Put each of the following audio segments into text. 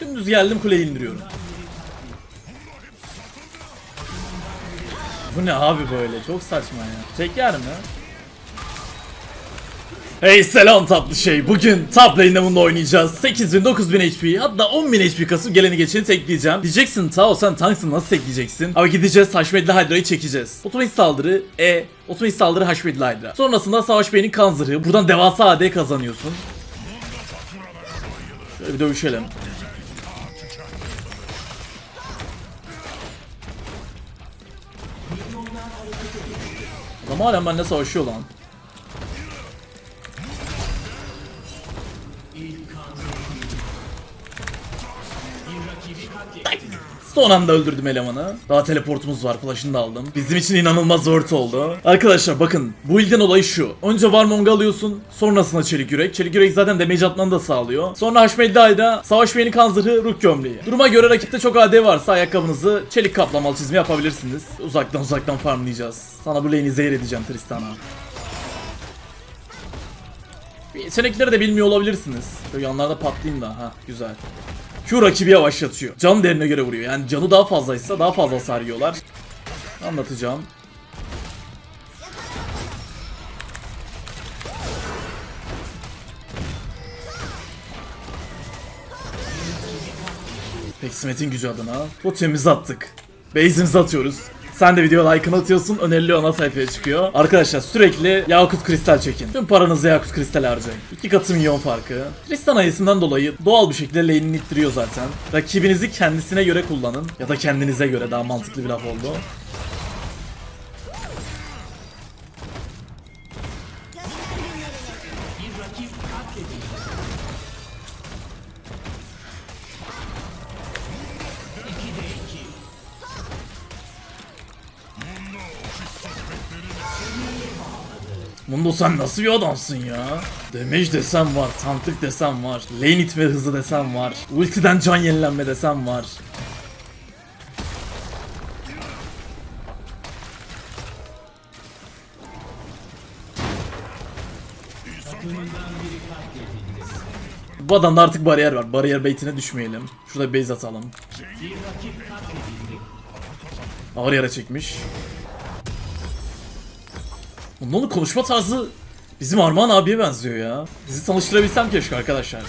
Dümdüz geldim kuleyi indiriyorum. Bu ne abi böyle? Çok saçma ya. Tek yer mi? Hey selam tatlı şey. Bugün top lane'de bunda oynayacağız. 8000 9000 HP hatta 10000 HP kasıp geleni geçeni tekleyeceğim. Diyeceksin Tao sen tanksın nasıl tekleyeceksin? Abi gideceğiz Haşmetli Hydra'yı çekeceğiz. Otomatik saldırı E, otomatik saldırı Haşmetli Hydra. Sonrasında Savaş Bey'in kan zırhı. Buradan devasa AD kazanıyorsun. Şöyle bir dövüşelim. Adam halen benimle savaşıyor lan. Son anda öldürdüm elemanı. Daha teleportumuz var. Flash'ını da aldım. Bizim için inanılmaz zor oldu. Arkadaşlar bakın. Bu ilden olay şu. Önce Warmong'u alıyorsun. Sonrasında Çelik Yürek. Çelik Yürek zaten damage atmanı da sağlıyor. Sonra Haşmedda'yla Savaş Bey'in kan zırhı Rook gömleği. Duruma göre rakipte çok AD varsa ayakkabınızı çelik kaplamalı çizme yapabilirsiniz. Uzaktan uzaktan farmlayacağız. Sana bu lane'i zehir edeceğim Tristan'a. Yetenekleri de bilmiyor olabilirsiniz. Böyle yanlarda patlayayım da. Ha güzel. Q rakibi yavaşlatıyor. Can değerine göre vuruyor. Yani canı daha fazlaysa daha fazla hasar yiyorlar. Anlatacağım. Peksimet'in gücü adına. Bu temiz attık. Base'imizi atıyoruz. Sen de video like'ını atıyorsun, önerili ana sayfaya çıkıyor. Arkadaşlar sürekli Yakut Kristal çekin. Tüm paranızı Yakut Kristal harcayın. İki katı milyon farkı. Tristan ayısından dolayı doğal bir şekilde lane'ini ittiriyor zaten. Rakibinizi kendisine göre kullanın. Ya da kendinize göre daha mantıklı bir laf oldu. Mundo sen nasıl bir adamsın ya? Damage desem var, tanklık desem var, lane itme hızı desem var, ultiden can yenilenme desem var. Bu adamda artık bariyer var. Bariyer baitine düşmeyelim. Şurada base atalım. Ağır yara çekmiş. Bunların konuşma tarzı bizim Armağan abiye benziyor ya. Bizi tanıştırabilsem keşke arkadaşlar.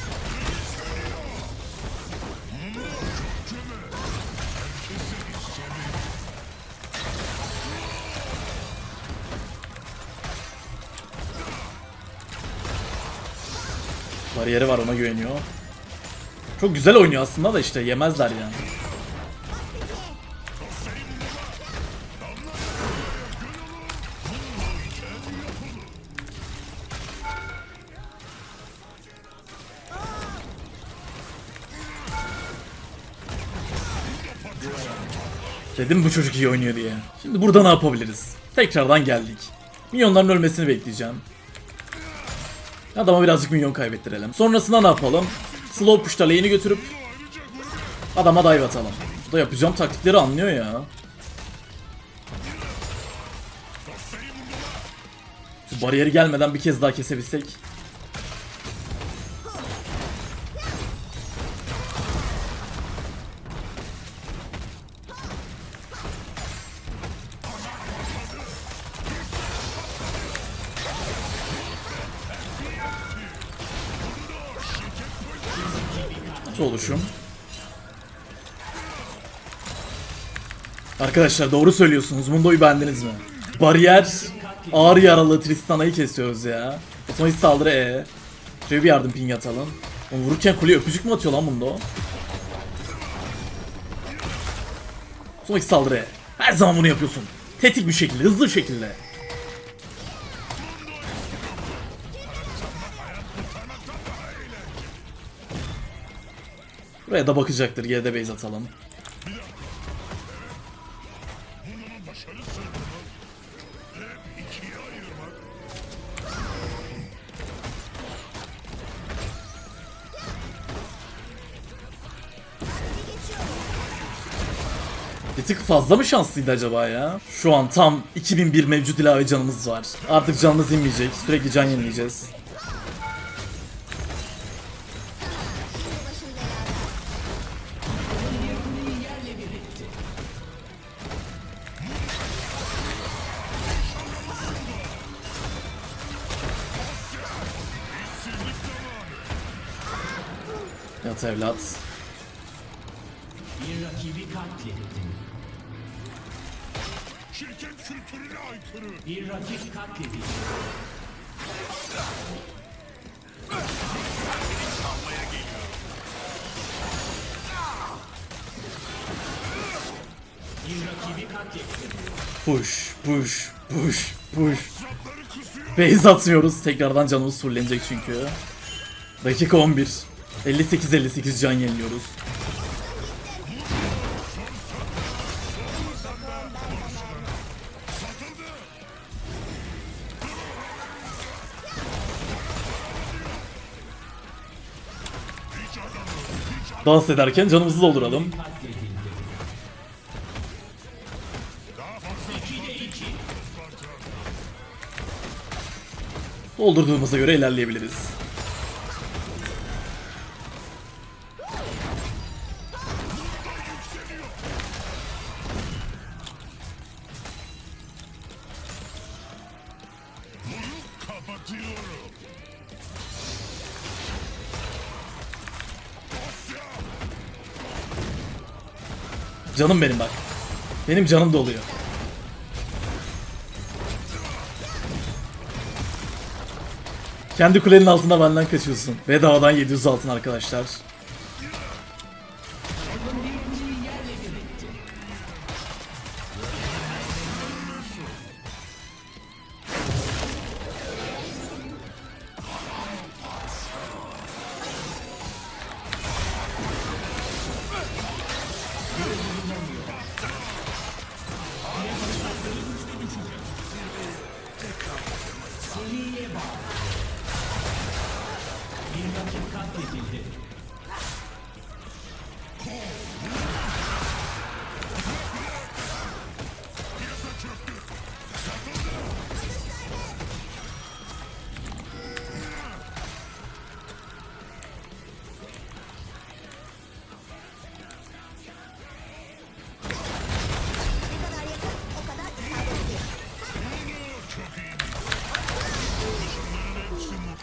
Bariyeri var ona güveniyor. Çok güzel oynuyor aslında da işte yemezler yani. Dedim bu çocuk iyi oynuyor diye. Şimdi burada ne yapabiliriz? Tekrardan geldik. Minyonların ölmesini bekleyeceğim. Adama birazcık minyon kaybettirelim. Sonrasında ne yapalım? Slow push'ta lane'i götürüp adama dive atalım. Bu da yapacağım taktikleri anlıyor ya. Şu bariyeri gelmeden bir kez daha kesebilsek. Oluşum. Arkadaşlar doğru söylüyorsunuz. Mundo'yu beğendiniz mi? Bariyer ağır yaralı Tristana'yı kesiyoruz ya. Otomatik saldırı E. Şöyle bir yardım ping atalım. Oğlum vururken kuleye öpücük mü atıyor lan Mundo? Otomatik saldırı E. Her zaman bunu yapıyorsun. Tetik bir şekilde, hızlı bir şekilde. Buraya da bakacaktır. Geride base atalım. Bir tık fazla mı şanslıydı acaba ya? Şu an tam 2001 mevcut ilave canımız var. Artık canımız inmeyecek. Sürekli can yenileyeceğiz. Yat evlat. Şirket kültürüne aykırı. Bir rakip katledildi. Bir rakibi. Push, push, push, push. Base atmıyoruz. Tekrardan canımız fullenecek çünkü. Dakika 11. 58-58 can yeniliyoruz. Dans ederken canımızı dolduralım. Doldurduğumuza göre ilerleyebiliriz. Canım benim bak. Benim canım doluyor. Kendi kulenin altında benden kaçıyorsun. Bedavadan 700 altın arkadaşlar.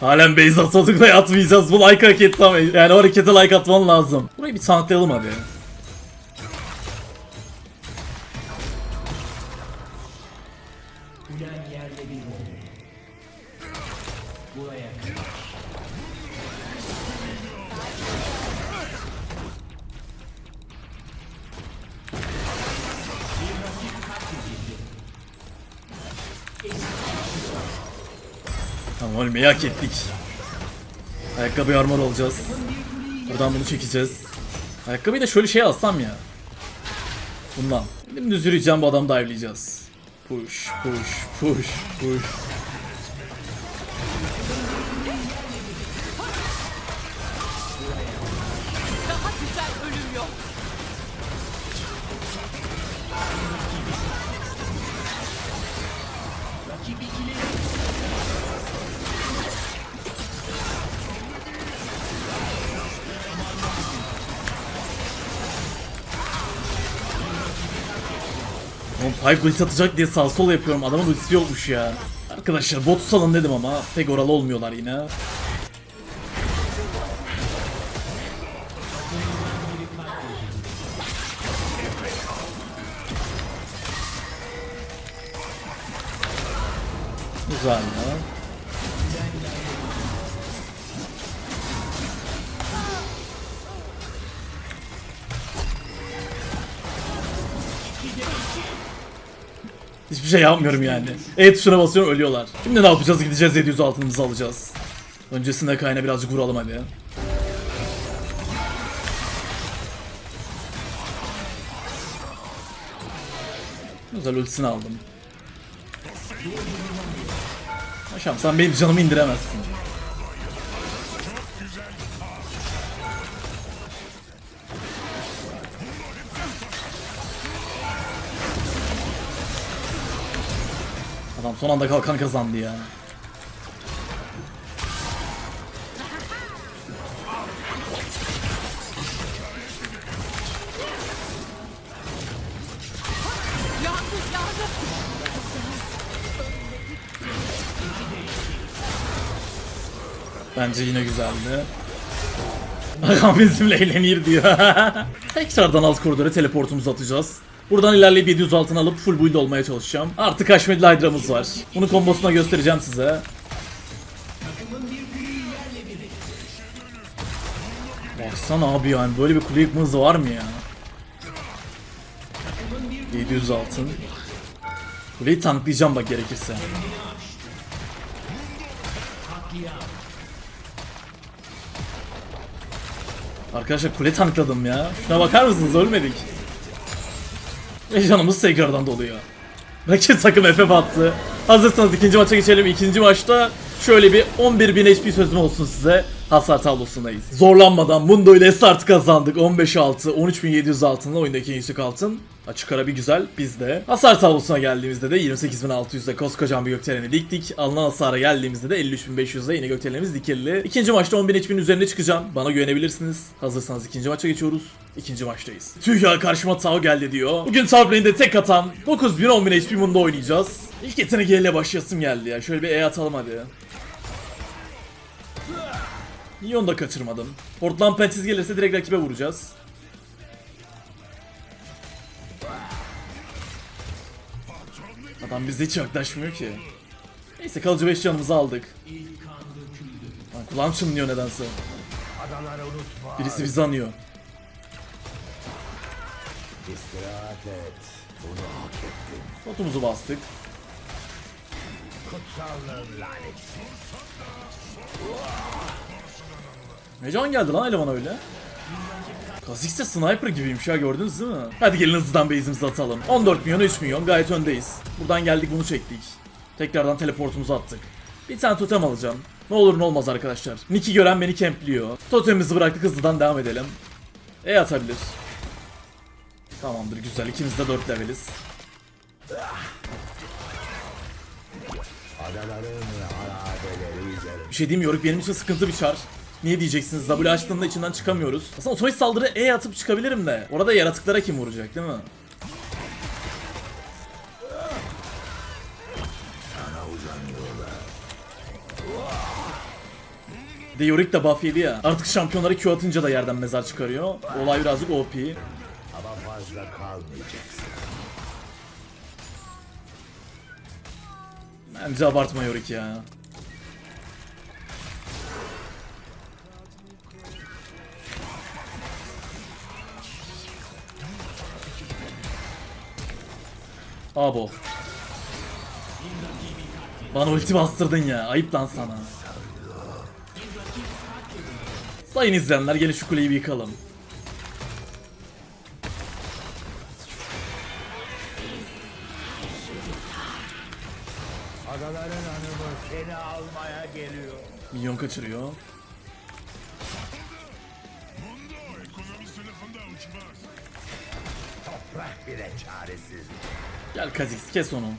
Halen base atmadık da atmayacağız. Bu like hak etti ama yani o harekete like atman lazım. Burayı bir tanklayalım oldu. Buraya Tamam ölmeyi hak ettik. Ayakkabı armor olacağız. Buradan bunu çekeceğiz. Ayakkabıyı da şöyle şey alsam ya. Bundan. Dümdüz yürüyeceğim bu adamı dive'layacağız. Push, push, push, push. Daha güzel. Rakibi ileri Pipe ulti atacak diye sağ sol yapıyorum. Adamın ultisi yokmuş ya. Arkadaşlar bot salın dedim ama pek oralı olmuyorlar yine. Hiçbir şey yapmıyorum yani. E tuşuna basıyorum ölüyorlar. Şimdi ne yapacağız? Gideceğiz 700 altınımızı alacağız. Öncesinde kayna birazcık vuralım hadi. Güzel ultisini aldım. Paşam sen benim canımı indiremezsin. Son anda kalkan kazandı ya. Bence yine güzeldi. Hakan bizimle eğlenir diyor. Tekrardan alt koridora teleportumuzu atacağız. Buradan ilerleyip 700 altın alıp full build olmaya çalışacağım. Artık Haşmetli Hydra'mız var. Bunu kombosuna göstereceğim size. Baksana abi yani böyle bir kule yıkma var mı ya? 700 altın. Kuleyi tanklayacağım bak gerekirse. Arkadaşlar kule tankladım ya. Şuna bakar mısınız ölmedik. Ve canımız tekrardan doluyor. Rakip takım FF attı. Hazırsanız ikinci maça geçelim. İkinci maçta şöyle bir 11.000 HP sözüm olsun size. Hasar tablosundayız. Zorlanmadan Mundo ile start kazandık. 15-6, 13.700 altınla oyundaki en yüksek altın. Açık ara bir güzel bizde. Hasar tablosuna geldiğimizde de 28.600'de koskocaman bir gökdeleni diktik. Alınan hasara geldiğimizde de 53.500'de yine gökdelenimiz dikildi. İkinci maçta 10.000 HP'nin üzerine çıkacağım. Bana güvenebilirsiniz. Hazırsanız ikinci maça geçiyoruz. İkinci maçtayız. Tüh karşıma Tao geldi diyor. Bugün top lane'de tek atan 9000 10.000 HP Mundo oynayacağız. İlk yetenek ile başlayasım geldi ya. Şöyle bir E atalım hadi. Niye onu da kaçırmadım? Portland Pensiz gelirse direkt rakibe vuracağız. Adam bize hiç yaklaşmıyor ki. Neyse kalıcı 5 canımızı aldık. Lan kulağım çınlıyor nedense. Birisi bizi anıyor. İstirahat et. Bunu hak ettin. Botumuzu bastık. Kutsallığın laneti. Ne can geldi lan eleman öyle? Kha'Zix de sniper gibiymiş ya gördünüz değil mi? Hadi gelin hızlıdan base'imizi atalım. 14 milyon 3 milyon gayet öndeyiz. Buradan geldik bunu çektik. Tekrardan teleportumuzu attık. Bir tane totem alacağım. Ne olur ne olmaz arkadaşlar. Nick'i gören beni kempliyor. Totemimizi bıraktık hızlıdan devam edelim. E atabilir. Tamamdır güzel ikimiz de 4 leveliz. Bir şey diyeyim mi? Yorick benim için sıkıntı bir çar. Niye diyeceksiniz? W açtığında içinden çıkamıyoruz. Aslında otomatik saldırı E atıp çıkabilirim de. Orada yaratıklara kim vuracak değil mi? De Yorick de buff yedi ya. Artık şampiyonları Q atınca da yerden mezar çıkarıyor. Olay birazcık OP. Ama fazla kalmayacaksın. Bence abartma Yorick ya. Abo. Bana ulti bastırdın ya. Ayıp lan sana. Sayın izleyenler gelin şu kuleyi bir yıkalım. Minyon kaçırıyor. Gel Kha'Zix kes onu.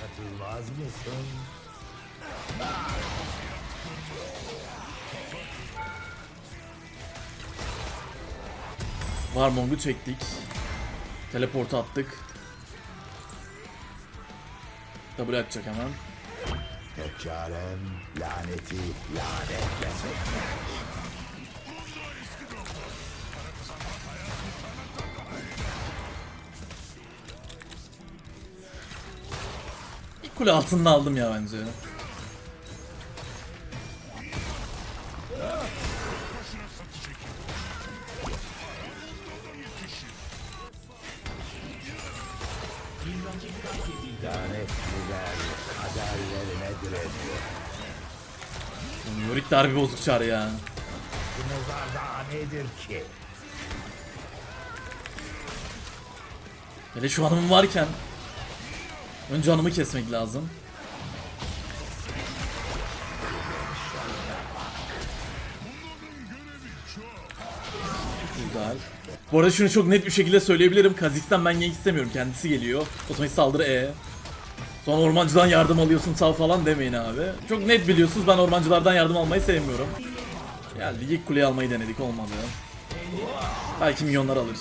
Katılmaz mısın? Warmong'u çektik. Teleport attık. W atacak hemen. Tek çarem laneti lanetlemek. Kule altında aldım ya bence. De harbi bozuk çağır ya. Nedir ki? Hele şu hanımım varken. Önce hanımı kesmek lazım. Güzel. Bu arada şunu çok net bir şekilde söyleyebilirim. Kha'Zix'ten ben gank istemiyorum. Kendisi geliyor. Otomatik saldırı E. Sonra ormancıdan yardım alıyorsun sağ falan demeyin abi. Çok net biliyorsunuz ben ormancılardan yardım almayı sevmiyorum. Geldik ilk kuleyi almayı denedik olmadı. Belki milyonlar alır.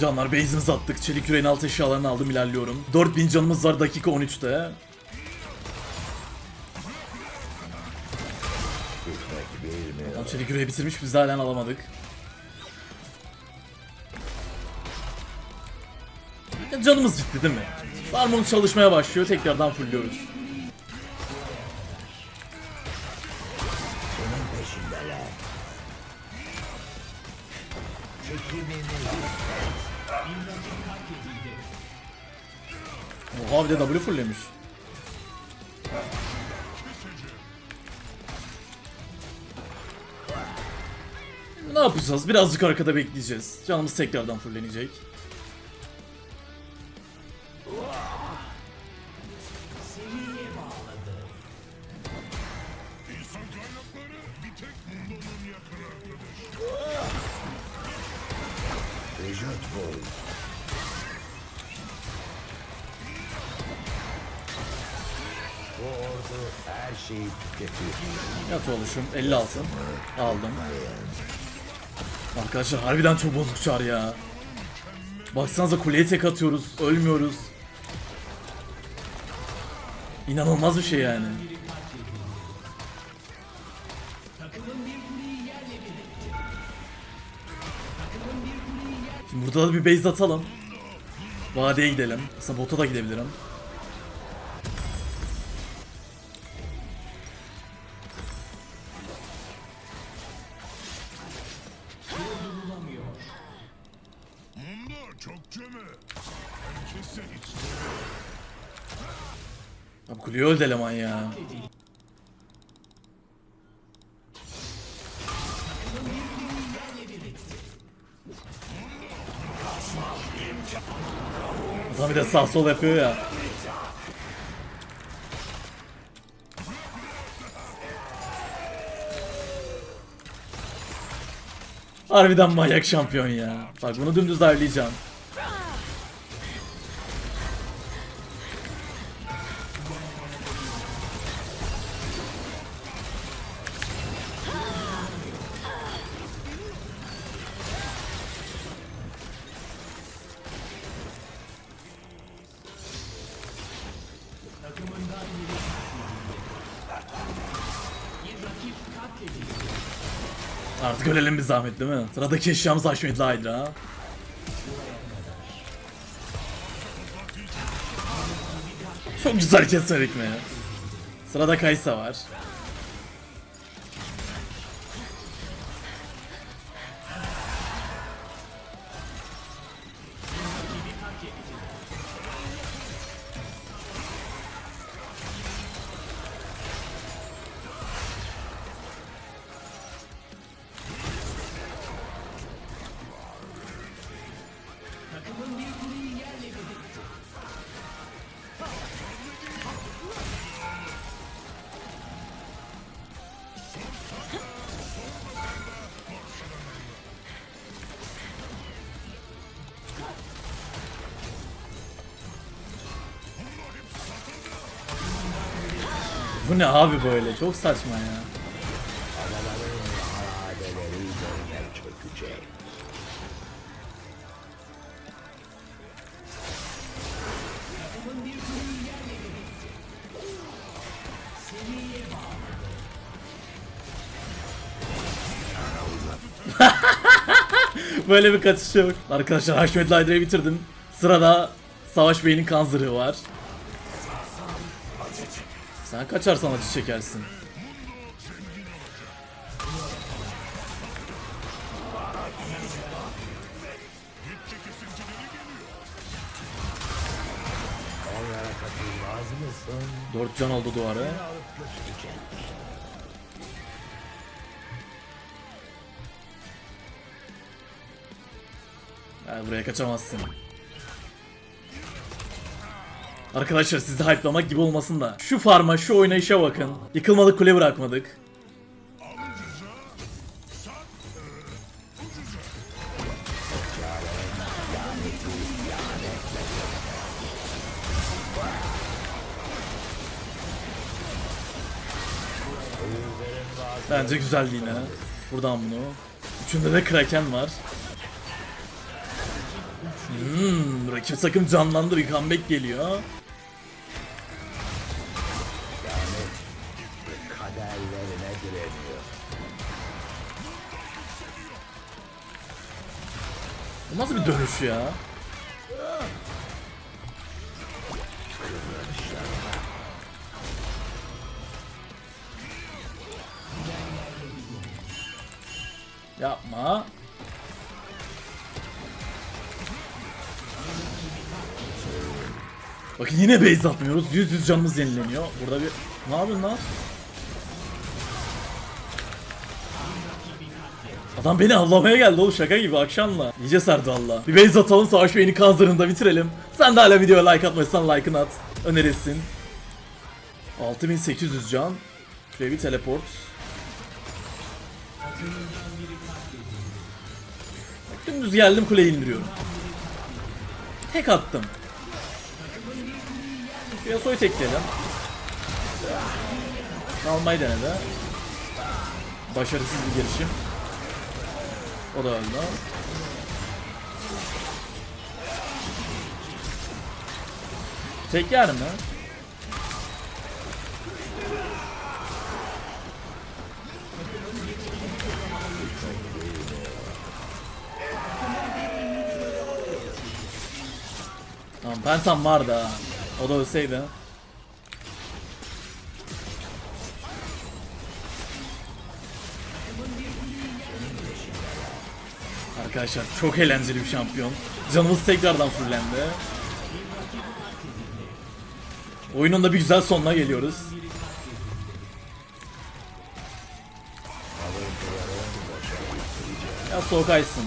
Canlar base'imizi attık. Çelik yüreğin alt eşyalarını aldım ilerliyorum. 4000 canımız var dakika 13'te. Bitmek bilmiyor. Adam çelik yüreği bitirmiş biz de halen alamadık. Canımız gitti değil mi? Barmon çalışmaya başlıyor tekrardan fullüyoruz. Oha bir de W fulllemiş. Ne yapacağız? Birazcık arkada bekleyeceğiz. Canımız tekrardan fullenecek. Şeyi tüketir. Yat oluşum 50 altın. Aldım. Arkadaşlar harbiden çok bozuk çar ya. Baksanıza kuleye tek atıyoruz. Ölmüyoruz. İnanılmaz bir şey yani. Şimdi burada da bir base atalım. Vadeye gidelim. Aslında bota da gidebilirim. Öldü eleman ya. Adam bir de sağ sol yapıyor ya. Harbiden manyak şampiyon ya. Bak bunu dümdüz darlayacağım. Ölelim bir zahmet değil mi? Sıradaki eşyamız Haşmetli Hydra. Çok güzel kesmedik mi? Sırada Kaysa var. Bu ne abi böyle? Çok saçma ya. Böyle bir kaçış yok. Arkadaşlar Haşmetli Hydra'yı bitirdim. Sırada Savaş Bey'in kan zırhı var. Sen kaçarsan acı çekersin. 4 can oldu duvara. Yani buraya kaçamazsın. Arkadaşlar sizi hype'lamak gibi olmasın da. Şu farma, şu oynayışa bakın. Yıkılmadık kule bırakmadık. Bence güzeldi yine. Buradan bunu. Üçünde de Kraken var. Hmm, rakip takım canlandı bir comeback geliyor. Dönüş ya? Yapma. Bakın yine base atmıyoruz. Yüz yüz canımız yenileniyor. Burada bir... Ne yapıyorsun lan? Adam beni avlamaya geldi oğlum şaka gibi akşamla. İyice sardı valla. Bir base atalım savaş beyni kazdırında bitirelim. Sen de hala videoya like atmadıysan like'ını at. Önerirsin. 6800 can. Şuraya bir teleport. Dümdüz geldim kuleyi indiriyorum. Tek attım. Yasuo'yu tekledim. Almayı denedi. Başarısız bir girişim. O da öldü. Tek yer mi? Tamam Pentam vardı ha. O da ölseydi. Arkadaşlar çok eğlenceli bir şampiyon. Canımız tekrardan fullendi. Oyunun da bir güzel sonuna geliyoruz. Ya soğuk açsın.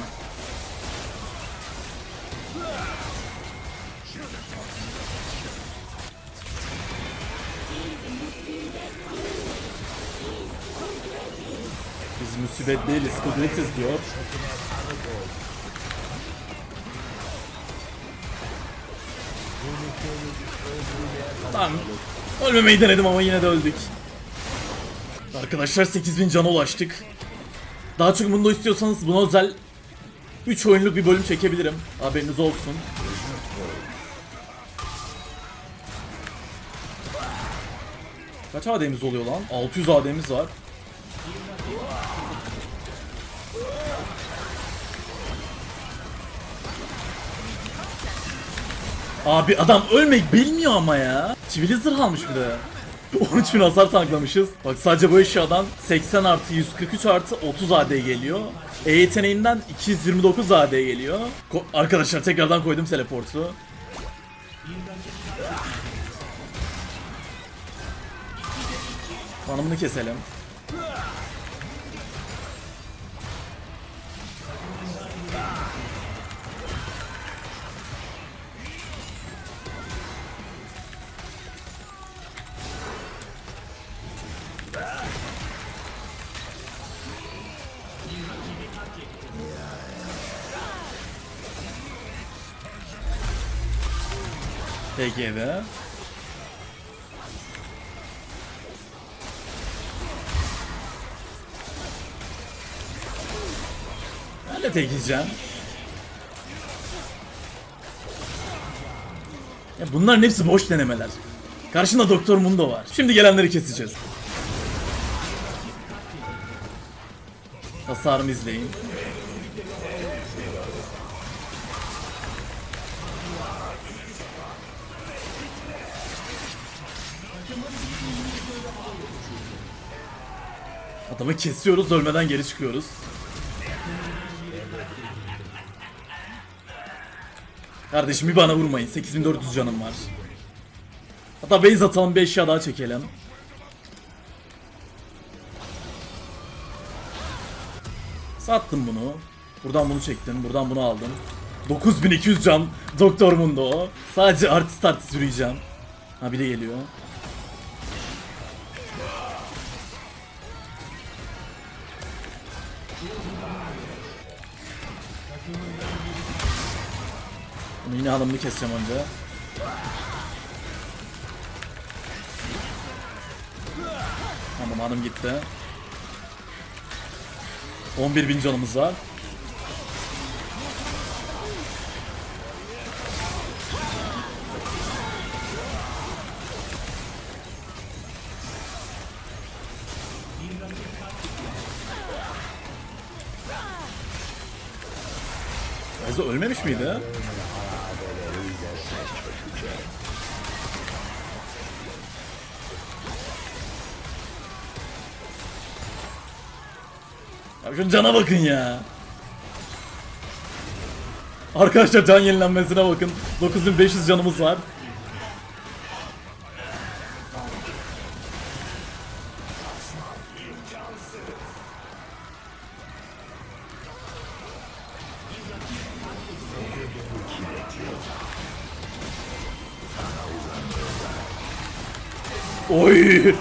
Biz musibet değiliz, kudretiz diyor. Tamam. Ölmemeyi denedim ama yine de öldük. Arkadaşlar 8000 cana ulaştık. Daha çok bunda istiyorsanız buna özel 3 oyunluk bir bölüm çekebilirim. Haberiniz olsun. Kaç AD'miz oluyor lan? 600 AD'miz var. Abi adam ölmek bilmiyor ama ya. Çivili zırh almış bir de. 13 bin hasar tanklamışız. Bak sadece bu eşyadan 80 artı 143 artı 30 AD geliyor. E yeteneğinden 229 AD geliyor. Ko- Arkadaşlar tekrardan koydum teleportu. Hanımını keselim. TG'de. Ben de tek yiyeceğim. Ya bunların hepsi boş denemeler. Karşında Doktor Mundo var. Şimdi gelenleri keseceğiz. Hasarımı izleyin. Adamı kesiyoruz, ölmeden geri çıkıyoruz. Kardeşim bir bana vurmayın. 8400 canım var. Hatta base atalım bir eşya daha çekelim. Sattım bunu. Buradan bunu çektim. Buradan bunu aldım. 9200 can. Doktor Mundo. Sadece artist artist yürüyeceğim. Ha bir de geliyor. Şimdi yine adamını keseceğim önce. Tamam hanım gitti. 11 bin canımız var. Ezo ölmemiş miydi? Abi şunun cana bakın ya. Arkadaşlar can yenilenmesine bakın. 9500 canımız var. Oy!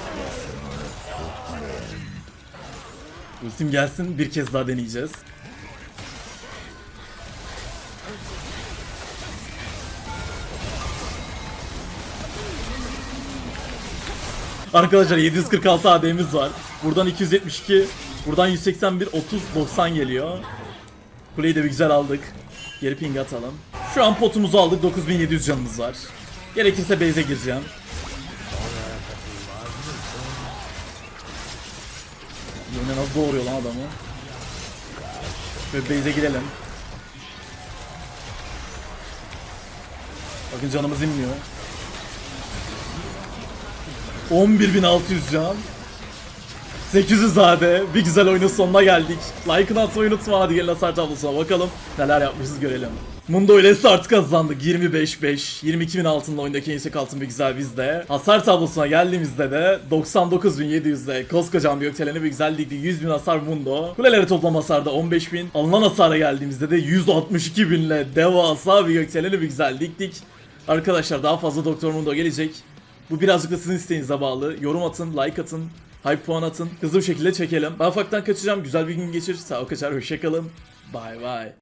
Ultim gelsin bir kez daha deneyeceğiz. Arkadaşlar 746 AD'miz var. Buradan 272, buradan 181, 30, 90 geliyor. Kuleyi de bir güzel aldık. Geri ping atalım. Şu an potumuzu aldık. 9700 canımız var. Gerekirse base'e gireceğim. Yine nasıl doğuruyor lan adamı? Ve base'e girelim. Bakın canımız inmiyor. 11.600 can. 800 zade. Bir güzel oyunun sonuna geldik. Like'ını atmayı unutma. Hadi gelin hasar tablosuna bakalım. Neler yapmışız görelim. Mundo ile start kazandık. 25-5. 22.000 altınla oyundaki en yüksek altın bir güzel bizde. Hasar tablosuna geldiğimizde de 99.700'de koskocaman bir gökdeleni bir güzel ligdi. 100.000 hasar Mundo. Kuleleri toplam hasarda 15.000. Alınan hasara geldiğimizde de 162.000 ile devasa bir gökdeleni bir güzel ligdik. Arkadaşlar daha fazla Doktor Mundo gelecek. Bu birazcık da sizin isteğinize bağlı. Yorum atın, like atın, hype puan atın. Hızlı bir şekilde çekelim. Ben ufaktan kaçacağım. Güzel bir gün geçir. Sağ ol kaçar. Hoşçakalın. Bye bye.